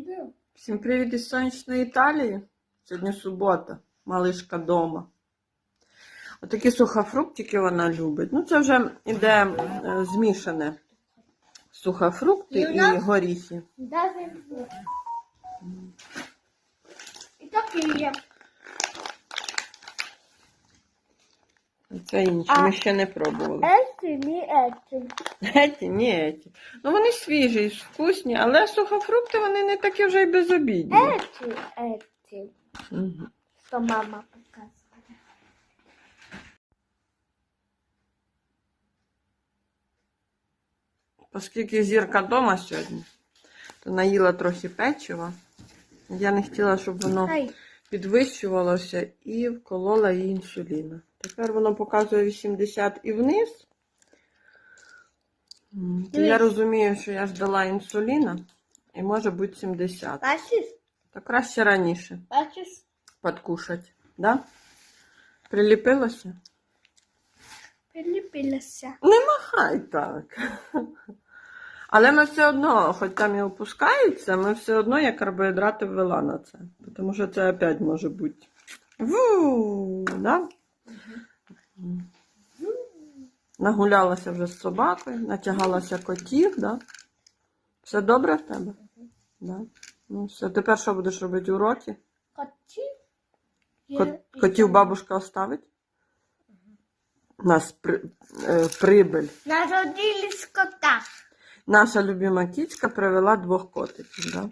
відео. Всім привіт із сонячної Італії. Сьогодні субота, малишка дома. Отакі сухофруктики вона любить. Ну, це вже іде е, змішане сухофрукти І і горіхи. Даже І такі. Це інші, ми ще не пробували. Еці, не еці. Еті, ні, еті. Ну вони свіжі, вкусні, але сухофрукти вони не такі вже й безобідні. Еці. Мгм. Що мама показує. Оскільки зірка вдома сьогодні, то наїла трохи печива. Я не хотіла, щоб воно підвищувалося і вколола їй інсуліна. Тепер воно показує 80 і вниз. М, Я розумію, що я ж дала інсуліна і може бути 70. бачиш? То краще раніше Бачиш? подкушать. Да? Приліпилося? Приліпилася. Не махай так. Але ми все одно, хоч там і опускається, ми все одно я карбоїдрати ввела на це. Тому що це опять може бути. Ву, да? Нагулялася вже з собакою, натягалася котів, да? Все добре в тебе? Да? Ну, все. Тепер що будеш робити уроки? Коті. Кот, котів бабушка оставить? У нас при, е, прибиль. Народились кота. Наша любима кіцька привела двох котиків, да?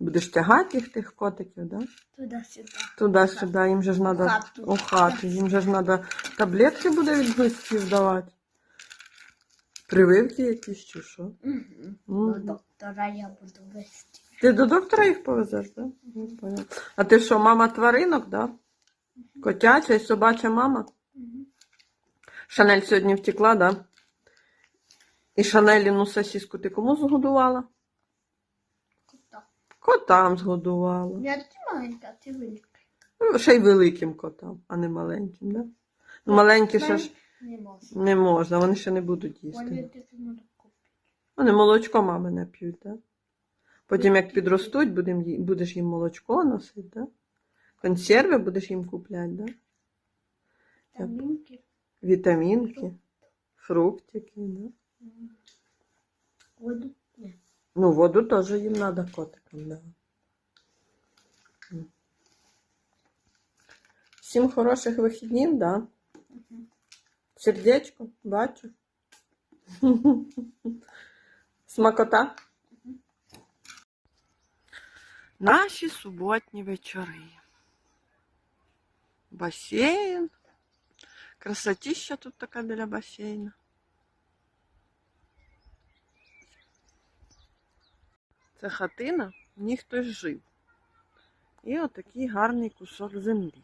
Будеш тягати їх тих котиків, да? Туди-сюди. Туди-сюди, їм же ж треба у хату, їм же ж треба таблетки буде від глистів давати. Прививки якісь чи що? Угу. До доктора я буду вести. Ти до доктора їх повезеш, да? Ну, понятно. А ти що, мама тваринок, да? Котяча і собача мама? Мгм. Шанель сьогодні втекла, да? І Шанеліну сосиску ти кому згодувала? Кота. Котам згодувала. Я ти маленька, ти велика. Ну, ще й великим котам, а не маленьким, да? Ну, маленькі ще ж Не можна. не можна, вони ще не будуть Вони їсти. тобі купити. Вони молочко мами не п'ють, да? Потім, як підростуть, будем, ї- будеш їм молочко носити, да? Консерви будеш їм купляти, да? Тамінки. Вітамінки, фруктики, да? Воду. Ну, воду теж їм треба котикам, да. Всім хороших вихіднів, да. Сердечко, бачу. Смакота. Наші суботні вечори. Басейн. Красотища тут така біля басейна. Це хатина, в ній хтось жив. І отакий гарний кусок землі.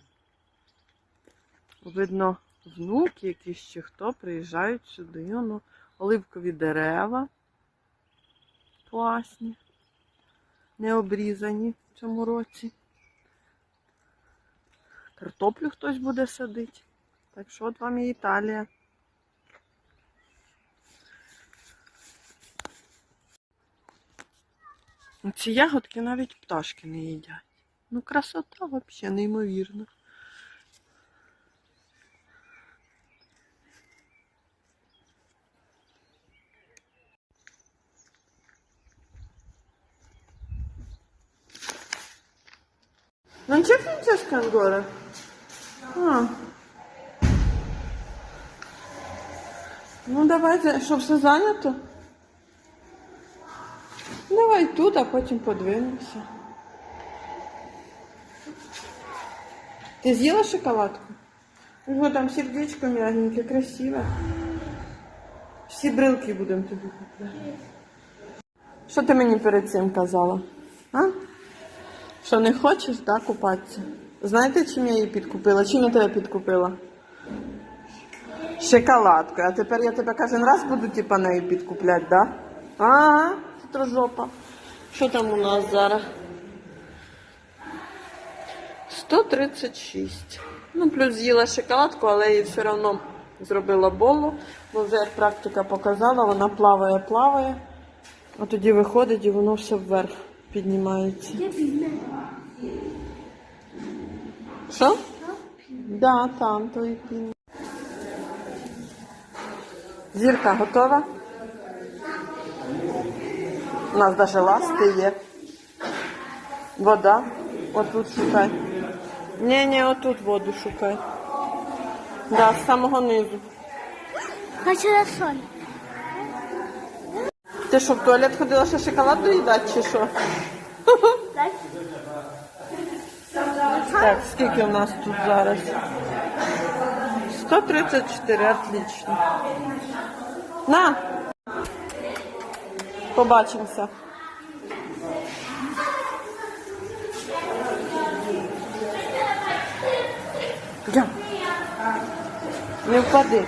Видно, внуки якісь чи хто приїжджають сюди. Воно оливкові дерева класні, не обрізані в цьому році. Картоплю хтось буде садити. Так що от вам і Італія. Ці ягодки навіть пташки не їдять. Ну, красота взагалі неймовірна. Non c'è Francesca ancora? А. Ну, давайте, що все зайнято? Давай тут, а потім подивимося. Ти з'їла шоколадку? Ого, там сердечко мягеньке, красиве. Всі брилки будемо тобі купляти. Що ти мені перед цим казала? А? Що не хочеш, так, купатися? Знаєте, чим я її підкупила? Чим я тебе підкупила? Шоколадкою. А тепер я тебе кожен раз буду типа нею підкупляти, да? А, хитрожопа. Що там у нас зараз? 136. Ну, плюс з'їла шоколадку, але їй все одно зробила болу, бо вже як практика показала, вона плаває, плаває, а тоді виходить і воно все вверх піднімається. Що? Да, там той пін. Зірка готова? У нас навіть ласти є. Вода. Отут шукай. Ні, ні, отут воду шукай. Да, з самого низу. Хочу на соль. Ти що, в туалет ходила ще шоколад доїдати чи що? Так, скільки у нас тут зараз? 134, отлично. На! Побачимося. Я. Не впади.